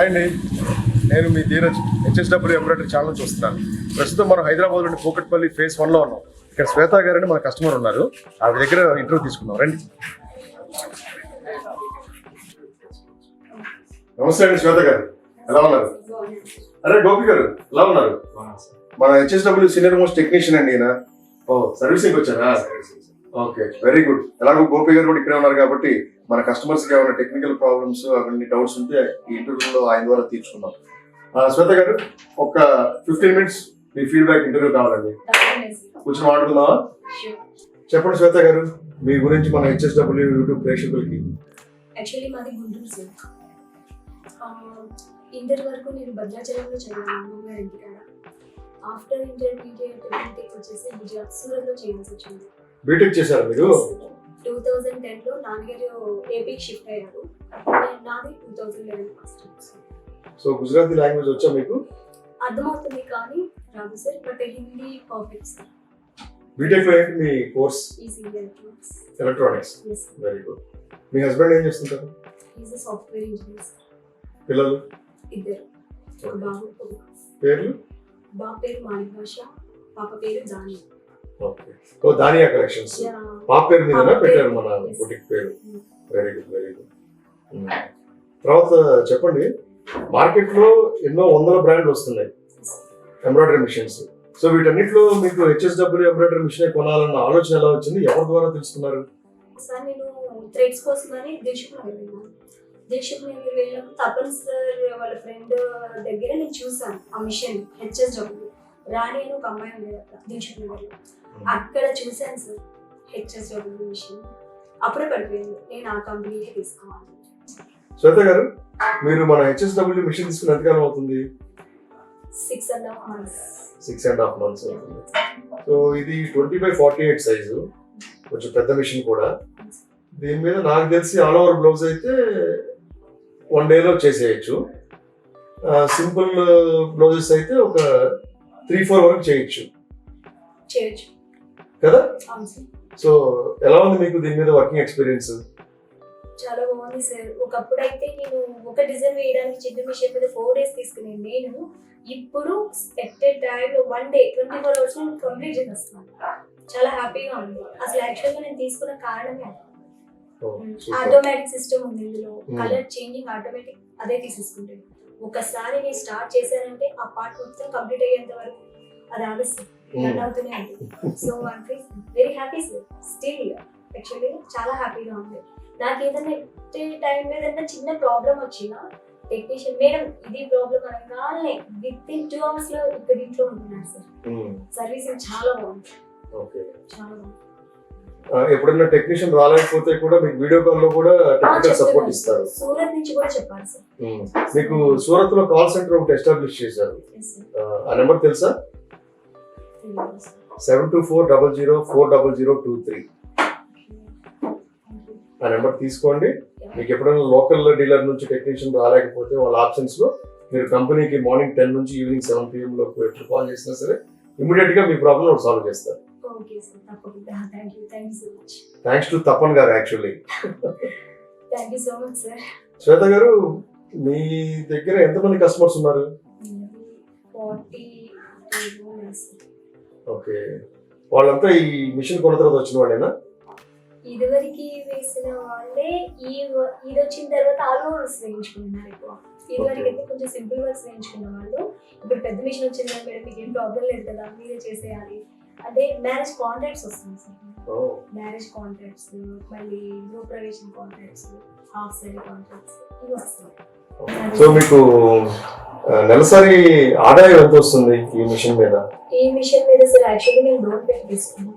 అండి. నేను మీ ధీరజ్. హెచ్ఎస్డబ్ల్యూ ఎంబ్రాయిడరీ ఛానల్ చూస్తున్నాను. ప్రస్తుతం మనం హైదరాబాద్లోని కూకట్పల్లి ఫేస్ వన్లో ఉన్నాం. ఇక్కడ శ్వేత గారని మన కస్టమర్ ఉన్నారు. ఆవిడ దగ్గర ఇంటర్వ్యూ తీసుకుందాం. రండి. నమస్తే అండి శ్వేత గారు. ఎలా ఉన్నారు? అరే గోపి గారు ఎలా ఉన్నారు? మన హెచ్ఎస్డబ్ల్యూ సీనియర్ మోస్ట్ టెక్నీషియన్ అండి ఈయన. ఓ సర్వీసింగ్ వచ్చారా? ఓకే వెరీ గుడ్ ఎలాగో గోపి గారు కూడా ఇక్కడే ఉన్నారు కాబట్టి మన కస్టమర్స్కి ఏమైనా టెక్నికల్ ప్రాబ్లమ్స్ అవన్నీ డౌట్స్ ఉంటే ఈ ఇంటర్వ్యూలో ఆయన ద్వారా తీర్చుకుందాం. ఆ, శ్వేత గారు ఒక ఫిఫ్టీన్ మినిట్స్ మీ ఫీడ్బ్యాక్ ఇంటర్వ్యూ కావాలండి. కూర్చొని మాట్లాడుకుందామా? చెప్పండి శ్వేత గారు మీ గురించి మన హెచ్ఎస్డబ్ల్యూ యూట్యూబ్ ప్రేక్షకులకి. యాక్చువల్లీ మాది గుంటూరు సార్ ఆ, ఇంటర్ వరకు నేను భద్రాచలంలో చదివాను అమ్మమ్మ గారి ఇంటికాడ ఆఫ్టర్ ఇంటర్మీడియట్ బీటెక్ వచ్చేసి గుజరాత్ సూరత్లో చేయాల్సి వచ్చింది. బీటెక్ చేశారు మీరు? టూ థౌజండ్ టెన్లో నాన్నగారు ఏపీకి షిఫ్ట్ అయ్యారు నాది two thousand eleven first so Gujarati language వచ్చా మీకు? అర్థమవుతుంది కానీ రాదు sir but Hindi perfect sir. బీటెక్లో ఏంటి మీ కోర్స్? ఎలక్ట్రానిక్స్ వెరీ గుడ్ మీ హస్బెండ్ ఏం చేస్తుంటారు? ఈజ్ సాఫ్ట్వేర్ ఇంజనీర్ పిల్లలు? ఇద్దరు. బాబు. పేర్లు? బాబు పేరు మాణిక్ భాష పాప పేరు జానీ. Okay దానియా collections. పాప పేరు పాప పెట్టారు. మన. బుటిక్ పేరు. వెరీ గుడ్ వెరీ గుడ్ తర్వాత చెప్పండి మార్కెట్లో ఎన్నో వందల బ్రాండ్లు వస్తున్నాయి. ఎంబ్రాయిడరీ మిషన్స్ సో వీటన్నిటిలో మీకు హెచ్ఎస్డబ్ల్యూ ఎంబ్రాయిడరీ మిషన్ కొనాలన్న ఆలోచన ఎలా వచ్చింది? ఎవరి ద్వారా తెలుసుకున్నారు? ఒకసారి నేను థ్రెడ్స్ కోసమని దిల్షుక్ దిల్షుక్ తపన్ సార్ వాళ్ళ ఫ్రెండ్ దగ్గర నేను చూసాను ఆ మిషన్ హెచ్ఎస్ డబ్ల్యూ రాణి అని ఒక అమ్మాయి అక్కడ దిల్షుక్ నగర్లో. అక్కడ చూశాను సార్ హెచ్ఎస్ డబ్ల్యూ మిషన్ అప్పుడే పడిపోయింది. నేను ఆ కంపెనీనే తీసుకోవాలి. శ్వేత గారు మీరు మన హెచ్ఎస్డబ్ల్యూ మిషన్ తీసుకుని ఎంతకాలం అవుతుంది? Six and half months six and half months అవుతుంది. సో ఇది twenty by forty eight size కొంచెం పెద్ద మిషన్ కూడా. దీని మీద నాకు తెలిసి ఆల్ ఓవర్ బ్లౌజ్ అయితే వన్ డేలో చేసేయచ్చు. సింపుల్ బ్లౌజెస్ అయితే ఒక త్రీ ఫోర్ వరకు చేయొచ్చు. చేయొచ్చు. కదా? సో ఎలా ఉంది మీకు దీని మీద వర్కింగ్ ఎక్స్పీరియన్స్ చాలా బాగుంది సార్. ఒకప్పుడు అయితే నేను ఒక డిజైన్ వేయడానికి చిన్న మిషన్ మీద ఫోర్ డేస్ తీసుకునే నేను ఇప్పుడు స్పెక్టెడ్ టైంలో one day twenty four hours నేను కంప్లీట్ చేసేస్తున్నాను చాలా హ్యాపీగా ఉంది. అసలు యాక్చువల్గా నేను తీసుకున్న కారణమే ఆటోమేటిక్ సిస్టమ్ ఉంది ఇందులో. కలర్ చేంజింగ్ ఆటోమేటిక్ అదే తీసేసుకుంటుంది ఒకసారి నేను స్టార్ట్ చేశానంటే ఆ పార్ట్ మొత్తం కంప్లీట్ అయ్యేంత వరకు అది ఆలస్యం రన్ అవుతూనే ఉంటుంది. So I'm feel very happy still actually చాలా హ్యాపీగా ఉంది. నాకు ఏదైనా టైం ఏదైనా చిన్న ప్రాబ్లం వచ్చినా టెక్నీషియన్ మేడం ఇది ప్రాబ్లం అనగానే విత్ ఇన్ టూ అవర్స్లో ఇక్కడ ఇంట్లో ఉంటున్నాను సార్. సర్వీసింగ్ చాలా బాగుంది. ఓకే చాలా బాగుంది. ఎప్పుడైనా టెక్నీషియన్ రాలేకపోతే కూడా మీకు వీడియో కాల్లో కూడా టెక్నికల్ సపోర్ట్. ఇస్తారు. సూరత్ నుంచి కూడా చెప్పారు సార్. Hmm. మీకు సూరత్లో కాల్ సెంటర్ ఒకటి ఎస్టాబ్లిష్ చేశారు. ఆ, నెంబర్ తెలుసా. Seven two four double zero four double zero two three. ఆ నెంబర్ తీసుకోండి. మీకు ఎప్పుడైనా లోకల్ డీలర్ నుంచి టెక్నీషియన్ రాలేకపోతే వాళ్ళ ఆప్షన్స్లో మీరు కంపెనీకి మార్నింగ్ టెన్ నుంచి ఈవినింగ్ సెవెన్ పిఎం లో కాల్ చేసినా సరే ఇమీడియట్గా మీ ప్రాబ్లం సాల్వ్ చేస్తారు. థ్యాంక్స్ టు తపన్ గారు యాక్చువల్లీ శ్వేత గారు మీ దగ్గర ఎంతమంది కస్టమర్స్ ఉన్నారు? ఓకే. వాళ్ళంతా ఈ మిషన్ కొన్న తర్వాత వచ్చిన వాళ్ళేనా? ఇదివరకు వేసిన వాళ్ళే ఈ ఇది వచ్చిన తర్వాత ఆల్ ఓవర్స్ వేయించుకుంటున్నారు ఎక్కువ. ఇదివరకు అయితే కొంచెం సింపుల్ వర్క్స్ వేయించుకున్న వాళ్ళు. ఇప్పుడు పెద్ద మిషన్ వచ్చింది మేడం? మీకు ఏం ప్రాబ్లం లేదు కదా మీరే చేసేయాలి. అదే మ్యారేజ్ కాంట్రాక్ట్స్ వస్తుంది సార్. మ్యారేజ్ కాంట్రాక్ట్స్ మళ్ళీ గృహ ప్రవేశం కాంట్రాక్ట్స్ హాఫ్ సారీ కాంట్రాక్ట్స్ ఇవి వస్తాయి సో మీకు నెలసరి ఆదాయం ఎంత వస్తుంది ఈ మిషన్ మీద? ఈ మిషన్ మీద సార్ యాక్చువల్లీ నేను లోన్ పెట్టి తీసుకున్నాను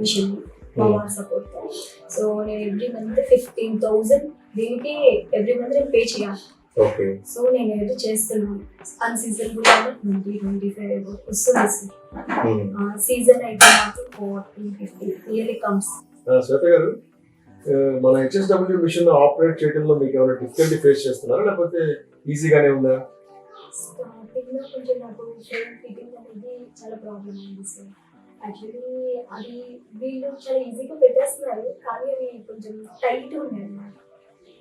మిషన్. Hmm. సపోర్ట్ సో నేను ఎవ్రీ మంత్ ఫిఫ్టీన్ థౌసండ్ దీనికి ఎవ్రీ మంత్ నేను పే చేయాలి. ఓకే సో నేను ఏదో చేస్తున్నాను. అన్ సీజన్ కూడా ట్వంటీ ట్వంటీ ఫైవ్ వస్తుంది సార్. సీజన్ అయితే మాత్రం forty fifty yearly comes Shweta గారు మన హెచ్ఎస్డబ్ల్యూ మిషన్ ఆపరేట్ చేయడంలో మీకు ఏమైనా డిఫికల్టీ ఫేస్ చేస్తున్నారా? లేకపోతే ఈజీగానే ఉందా? స్టార్టింగ్లో కొంచెం నాకు ఫ్రేమ్ ఫిట్టింగ్ అనేది చాలా ప్రాబ్లం అయింది సార్ యాక్చువల్లీ అది వీళ్ళు చాలా ఈజీగా పెట్టేస్తున్నారు కానీ అవి కొంచెం టైట్ ఉన్నాయి అన్నమాట.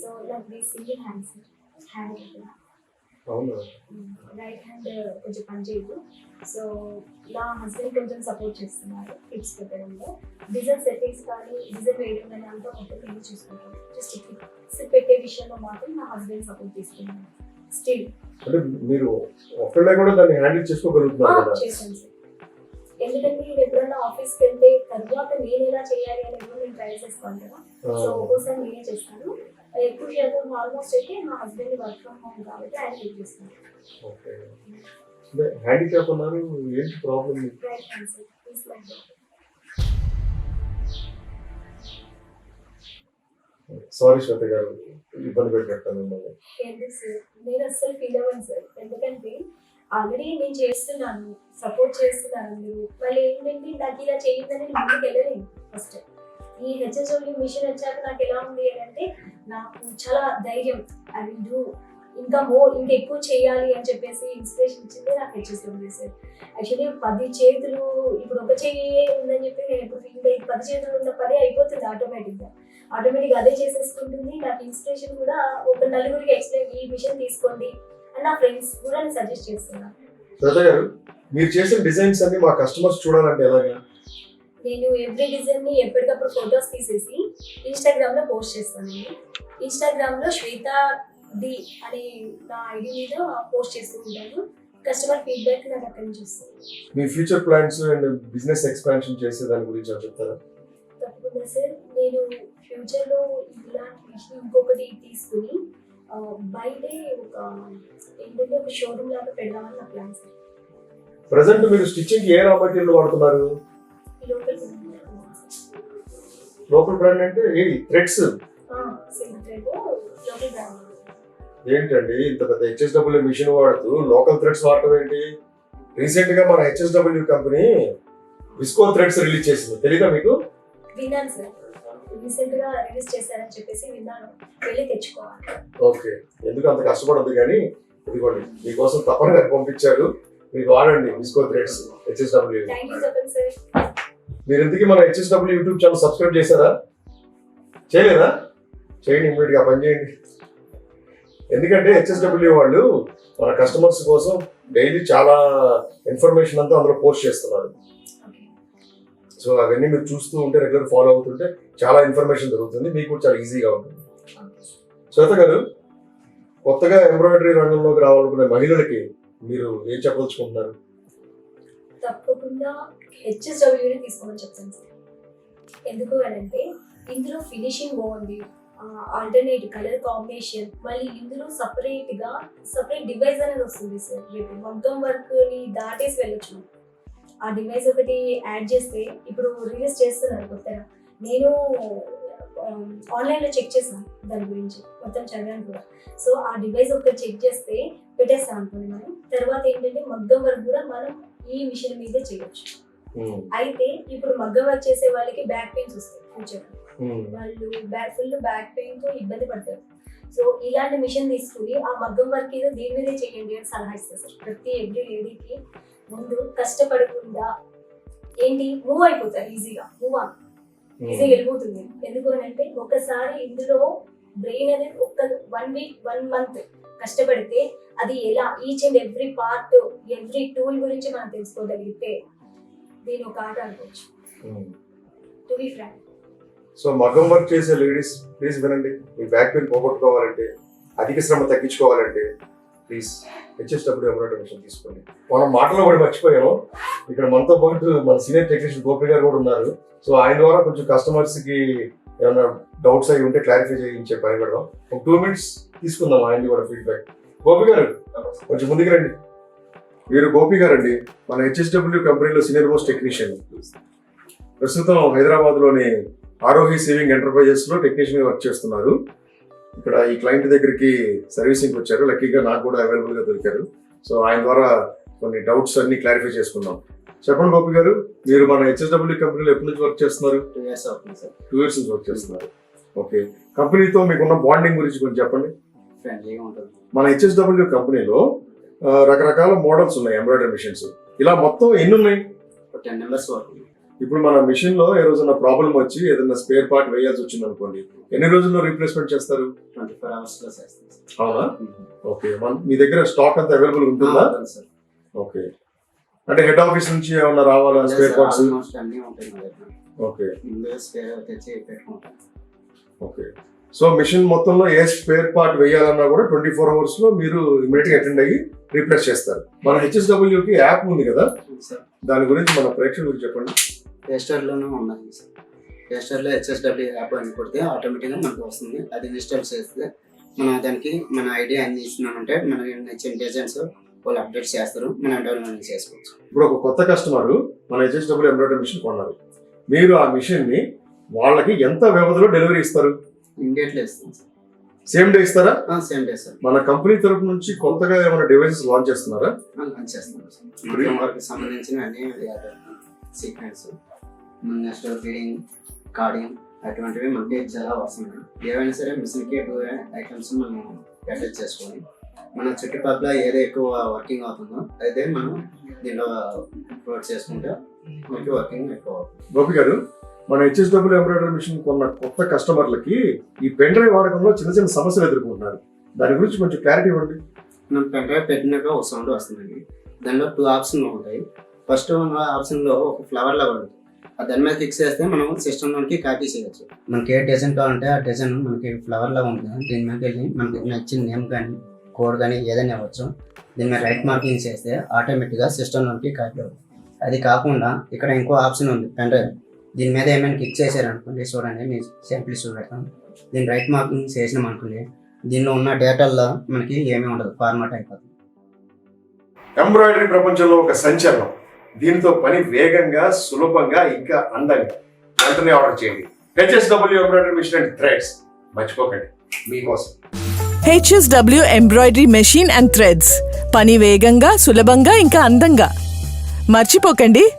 సో నాకు the single hand sir hand right hand కొంచెం పని చేయదు సో నా హస్బెండ్ కొంచెం సపోర్ట్ చేస్తున్నారు టిప్స్ పెట్టడంలో. డిజైన్ సెట్టింగ్స్ కానీ డిజైన్ వేయడం కానీ అంతా మొత్తం నేను చూసుకుంటాను. జస్ట్ టిప్స్ పెట్టే విషయంలో మాత్రం నా హస్బెండ్ సపోర్ట్ తీసుకున్నాను స్టిల్ అంటే మీరు ఒక్కళ్ళే కూడా దాన్ని హ్యాండిల్ చేసుకోగలుగుతున్నారు కదా? చేశాను సార్. ఎందుకంటే నేను ఎప్పుడన్నా ఆఫీస్కి వెళ్తే తర్వాత నేను ఎలా చేయాలి అనేది కూడా నేను ట్రై చేసుకోవాలి కదా. సో ఒక్కోసారి నేనే చేస్తాను. ఎక్కువ శాతం ఆల్మోస్ట్ అయితే మా హస్బెండ్ వర్క్ ఫ్రమ్ హోమ్ కాబట్టి ఆయన హెల్ప్ చేస్తాను హ్యాండిక్యాప్ ఉన్నారు ఏంటి ప్రాబ్లం సార్ సారీ శ్వేత గారు ఇబ్బంది పెట్టాను మిమ్మల్ని. నేను అస్సలు ఫీల్ అవ్వను సార్. ఎందుకంటే ఆల్రెడీ నేను చేస్తున్నాను సపోర్ట్ చేస్తున్నాను మీరు. మళ్ళీ ఏంటంటే నాకు ఇలా చేయిందని ముందుకు వెళ్ళలేను ఫస్ట్ ఈ హెచ్ఎస్ఓడి మిషన్ వచ్చాక నాకు ఎలా ఉంది అని అంటే నాకు చాలా ధైర్యం. ఐ విల్ డూ ఇంకా మోర్ ఇంకా ఎక్కువ చేయాలి అని చెప్పేసి ఇన్స్పిరేషన్ ఇచ్చింది నాకు హెచ్ఎస్ఓడి సార్. యాక్చువల్లీ పది చేతులు ఇప్పుడు ఒక చెయ్యి ఉందని చెప్పి నేను ఇప్పుడు ఫీల్ అయ్యి పది చేతులు ఉన్న పని అయిపోతుంది ఆటోమేటిక్గా ఆటోమేటిక్గా అదే చేసేసుకుంటుంది. నాకు ఇన్స్పిరేషన్ కూడా ఒక నలుగురికి ఎక్స్ప్లెయిన్ ఈ మిషన్ తీసుకోండి అని నా ఫ్రెండ్స్ కూడా నేను సజెస్ట్ చేస్తున్నాను గారు మీరు చేసిన డిజైన్స్ అన్ని మా కస్టమర్స్ చూడాలంటే ఎలాగా? నేను ఎవ్రీ డిజైన్ని ఎప్పటికప్పుడు ఫొటోస్ తీసేసి ఇన్స్టాగ్రామ్లో పోస్ట్ చేస్తానండి. ఇన్స్టాగ్రామ్లో శ్వేత డి అనే నా ఐడి మీద పోస్ట్ చేస్తూ ఉంటాను కస్టమర్ ఫీడ్బ్యాక్ నాకు అక్కడి నుంచి వస్తుంది. మీ future plans and business expansion చేసే దాని గురించి చెప్తారా? తప్పకుండా సార్. నేను ఫ్యూచర్లో ఇలాంటి మిషన్ ఇంకొకటి తీసుకుని బయటే ఒక ఏంటంటే ఒక షోరూమ్ లాగా పెడదామని నా ప్లాన్ సార్ ప్రజెంట్ మీరు స్టిచ్చింగ్ ఏ రా మెటీరియల్ వాడుతున్నారు? లోకల్ లోకల్ బ్రాండ్ అంటే ఏది? Threads silk thread local brand ఏంటండి? ఇంత పెద్ద హెచ్ఎస్డబ్ల్యూ మిషన్ వాడుతూ లోకల్ థ్రెడ్స్ వాడటం ఏంటి? రీసెంట్గా మన HSW company Visco threads release చేసింది. తెలీదా మీకు? విన్నాను సార్. రీసెంట్గా రిలీజ్ చేశారని చెప్పేసి విన్నాను. వెళ్ళి తెచ్చుకోవాలి. ఓకే. ఎందుకు అంత కష్టపడద్దు కానీ ఇదిగోండి మీకోసం తప్పనిగా పంపించారు. మీకు వాడండి Visco threads HSW thank you చెప్పండి సార్ మీరు ఇంతకీ మన హెచ్ఎస్డబ్ల్యూ యూట్యూబ్ ఛానల్ సబ్స్క్రైబ్ చేశారా? చేయలేదా? చేయండి ఇమ్మీడియట్గా పని చేయండి. ఎందుకంటే హెచ్ఎస్డబ్ల్యూ వాళ్ళు మన కస్టమర్స్ కోసం డైలీ చాలా ఇన్ఫర్మేషన్ అంతా అందులో పోస్ట్ చేస్తున్నారు. సో అవన్నీ మీరు చూస్తూ ఉంటే రెగ్యులర్ ఫాలో అవుతుంటే చాలా ఇన్ఫర్మేషన్ దొరుకుతుంది. మీకు కూడా చాలా ఈజీగా ఉంటుంది. శ్వేత గారు కొత్తగా ఎంబ్రాయిడరీ రంగంలోకి రావాలనుకునే మహిళలకి మీరు ఏం చెప్పదలుచుకుంటున్నారు? తప్పకుండా హెచ్ఎస్డబ్ల్యూని తీసుకోమని చెప్తాను సార్. ఎందుకు అని అంటే ఇందులో ఫినిషింగ్ బాగుంది. ఆల్టర్నేట్ కలర్ కాంబినేషన్ మళ్ళీ ఇందులో సపరేట్గా సపరేట్ డివైస్ అనేది వస్తుంది సార్. రేపు మగ్గం వర్క్ని దాటేసి వెళ్ళొచ్చు. ఆ డివైస్ ఒకటి యాడ్ చేస్తే ఇప్పుడు రిలీజ్ చేస్తున్నారు కొత్తగా. నేను ఆన్లైన్లో చెక్ చేశాను దాని గురించి మొత్తం చదివాను కూడా. సో ఆ డివైస్ ఒకటి చెక్ చేస్తే పెట్టేస్తాం అనుకోండి మనం. తర్వాత ఏంటంటే మగ్గం వర్క్ కూడా మనం ఈ మిషన్ మీదే చేయొచ్చు. అయితే ఇప్పుడు మగ్గం వర్క్ చేసే వాళ్ళకి బ్యాక్ పెయిన్స్ వస్తాయి ఫ్యూచర్ వాళ్ళు బ్యాక్ ఫుల్ బ్యాక్ పెయిన్తో ఇబ్బంది పడతారు. సో ఇలాంటి మిషన్ తీసుకుని ఆ మగ్గం వర్క్ ఏదో దీని మీదే చేయండి అని సలహా ఇస్తారు సార్. ప్రతి ఎవ్రీ లేడీకి ముందు కష్టపడకుండా ఏంటి మూవ్ అయిపోతారు ఈజీగా మూవ్ ఆన్ ఈజీగా వెళ్ళిపోతుంది. ఎందుకు అని అంటే ఒకసారి ఇందులో బ్రెయిన్ అనేది ఒక వన్ వీక్ వన్ మంత్ కష్టపడితే అది ఎలా? Each and every part every tool గురించి మనం తెలుసుకోగలిగితే దీని ఒక ఆట అనుకోవచ్చు. టు బి ఫ్రాంక్ సో మగ్గం వర్క్ చేసే లేడీస్ ప్లీజ్ వినండి. మీ బ్యాక్ పెయిన్ పోగొట్టుకోవాలంటే అధిక శ్రమ తగ్గించుకోవాలంటే ప్లీజ్ హెచ్ఎస్డబ్ల్యూ ఎంబ్రాయిడరీ మిషన్ తీసుకోండి. మనం మాటలో కూడా మర్చిపోయాము. ఇక్కడ మనతో పాటు మన సీనియర్ టెక్నీషియన్ గోపి గారు కూడా ఉన్నారు. సో ఆయన ద్వారా కొంచెం కస్టమర్స్కి ఏమైనా డౌట్స్ అయి ఉంటే క్లారిఫై చేయించే పని పెడదాం ఒక టూ మినిట్స్ తీసుకుందాం ఆయన కూడా ఫీడ్బ్యాక్ గోపి గారు కొంచెం ముందుకు రండి. మీరు గోపి గారు అండి మన హెచ్ఎస్డబ్ల్యూ కంపెనీలో సీనియర్ మోస్ట్ టెక్నీషియన్ ప్రస్తుతం హైదరాబాద్లోని ఆరోహి సేవింగ్ ఎంటర్ప్రైజెస్లో టెక్నీషియన్గా టెక్నీషియన్ వర్క్ చేస్తున్నారు. ఇక్కడ ఈ క్లయింట్ దగ్గరికి సర్వీసింగ్ వచ్చారు. లక్కీగా నాకు కూడా అవైలబుల్గా దొరికారు. సో ఆయన ద్వారా కొన్ని డౌట్స్ అన్ని క్లారిఫై చేసుకుందాం చెప్పండి గోపి గారు మీరు మన హెచ్ఎస్డబ్ల్యూ కంపెనీలో ఎప్పటి నుంచి వర్క్ చేస్తున్నారు? టూ ఇయర్స్ అవుతుంది సార్. టూ ఇయర్స్ నుంచి వర్క్ చేస్తున్నారు. ఓకే కంపెనీతో మీకున్న బాండింగ్ గురించి కొంచెం చెప్పండి. ఫ్రెండ్లీగా ఉంటుంది. మన హెచ్ఎస్డబ్ల్యూ కంపెనీలో రకరకాల మోడల్స్ ఉన్నాయి ఎంబ్రాయిడరీ మిషన్స్ ఇలా మొత్తం ఎన్ని ఉన్నాయి? టెన్ వరకు. ఇప్పుడు మన మిషన్లో ఏ రోజున ప్రాబ్లం వచ్చి ఏదైనా స్పేర్ పార్ట్ వేయాల్సి వచ్చింది అనుకోండి ఎన్ని రోజుల్లో రీప్లేస్మెంట్ చేస్తారు? అవునా? ఓకే మీ దగ్గర స్టాక్ అంతా అవైలబుల్ ఉంటుందా? ఓకే. అంటే హెడ్ ఆఫీస్ నుంచి ఏమన్నా రావాలా spare parts okay. Okay. So machine మొత్తంలో ఏ స్పేర్ పార్ట్ వేయాలన్నా కూడా ట్వంటీ ఫోర్ అవర్స్లో మీరు ఇమీడియట్గా అటెండ్ అయ్యి రీప్లేస్ చేస్తారు. మన హెచ్ఎస్డబ్ల్యూ కి యాప్ ఉంది కదా? దాని గురించి మన ప్రేక్షకులకు చెప్పండి. ప్లే ఉన్నది సార్. ప్లే హెచ్ఎస్డబ్ల్యూ యాప్ అని కొడితే ఆటోమేటిక్గా మనకు వస్తుంది. అది ఇన్స్టాల్ చేస్తే మనం దానికి మన ఐడియా అన్ని ఇస్తున్నామంటే మనకి నచ్చిన డిజైన్స్ వాళ్ళు అప్డేట్ చేస్తారు. మనం డెవలప్మెంట్ చేసుకోవచ్చు. ఇప్పుడు ఒక కొత్త కస్టమర్ మన హెచ్ఎస్డబ్ల్యూ ఎంబ్రాయిడరీ మిషన్ కొన్నారు. మీరు ఆ మిషన్ని వాళ్ళకి ఎంత వ్యవధిలో డెలివరీ ఇస్తారు? ఇమీడియట్లీ ఇస్తాం సార్. సేమ్ డే ఇస్తారా? Same day sir. మన కంపెనీ తరపు నుంచి కొత్తగా ఏమైనా డివైసెస్ లాంచ్ చేస్తున్నారా? లాంచ్ చేస్తాం సార్. సంబంధించిన అన్ని సీక్వెన్స్ నెక్స్ట్ బీడింగ్ కార్డింగ్ అటువంటివి మనకి చాలా వస్తున్నాయి. ఏవైనా సరే మిషన్కి టూ ఐటమ్స్ మనం అటాచ్ చేసుకొని మన చుట్టుపక్కల ఏదో ఎక్కువ వర్కింగ్ అవుతుందో అదే మనం దీంట్లో అప్లోడ్ చేసుకుంటే మనకి వర్కింగ్ ఎక్కువ అవుతుంది. గోపి గారు మన హెచ్ఎస్డబ్ల్యూ ఎంబ్రాయిడరీ మిషన్ కొన్న కొత్త కస్టమర్లకి ఈ పెన్ డ్రైవ్ వాడకంలో చిన్న చిన్న సమస్యలు ఎదుర్కొంటున్నారు. దాని గురించి కొంచెం క్లారిటీ ఇవ్వండి. మనం పెన్ డ్రైవ్ పెట్టినాక ఒక సౌండ్ వస్తుందండి. దానిలో టూ ఆప్షన్ ఉంటాయి. ఫస్ట్ ఆప్షన్లో ఒక ఫ్లవర్ లాగా ఉంటుంది ఆ దాని మీద ఫిక్స్ చేస్తే మనం సిస్టమ్లోకి కాపీ చేయొచ్చు. మనకి ఏ డిజైన్ కావాలంటే ఆ డిజైన్ మనకి ఫ్లవర్ లాగా ఉంటుంది. దీని మీద వెళ్ళి మనకి నచ్చిన నేమ్ కానీ కోడ్ కానీ ఏదైనా ఇవ్వచ్చు. దీని మీద రైట్ మార్కింగ్ చేస్తే ఆటోమేటిక్గా సిస్టమ్లోకి కాపీ అవుతుంది. అది కాకుండా ఇక్కడ ఇంకో ఆప్షన్ ఉంది పెన్ డ్రైవ్ దీని మీద ఏమైనా క్లిక్ చేశారనుకోండి చూడండి నేను శాంపిల్ చూపెడతాను. దీన్ని రైట్ మార్కింగ్ చేసినాం అనుకోండి దీనిలో ఉన్న డేటాల్లో మనకి ఏమీ ఉండదు ఫార్మాట్ అయిపోతుంది. ఎంబ్రాయిడరీ ప్రపంచంలో ఒక సంచలనం. దీనితో పని వేగంగా సులభంగా ఇంకా అందంగా. వెంటనే ఆర్డర్ చేయండి. HSW embroidery machine and threads మర్చిపోకండి. మీకోసం. HSW embroidery machine and threads పని వేగంగా సులభంగా ఇంకా అందంగా. మర్చిపోకండి.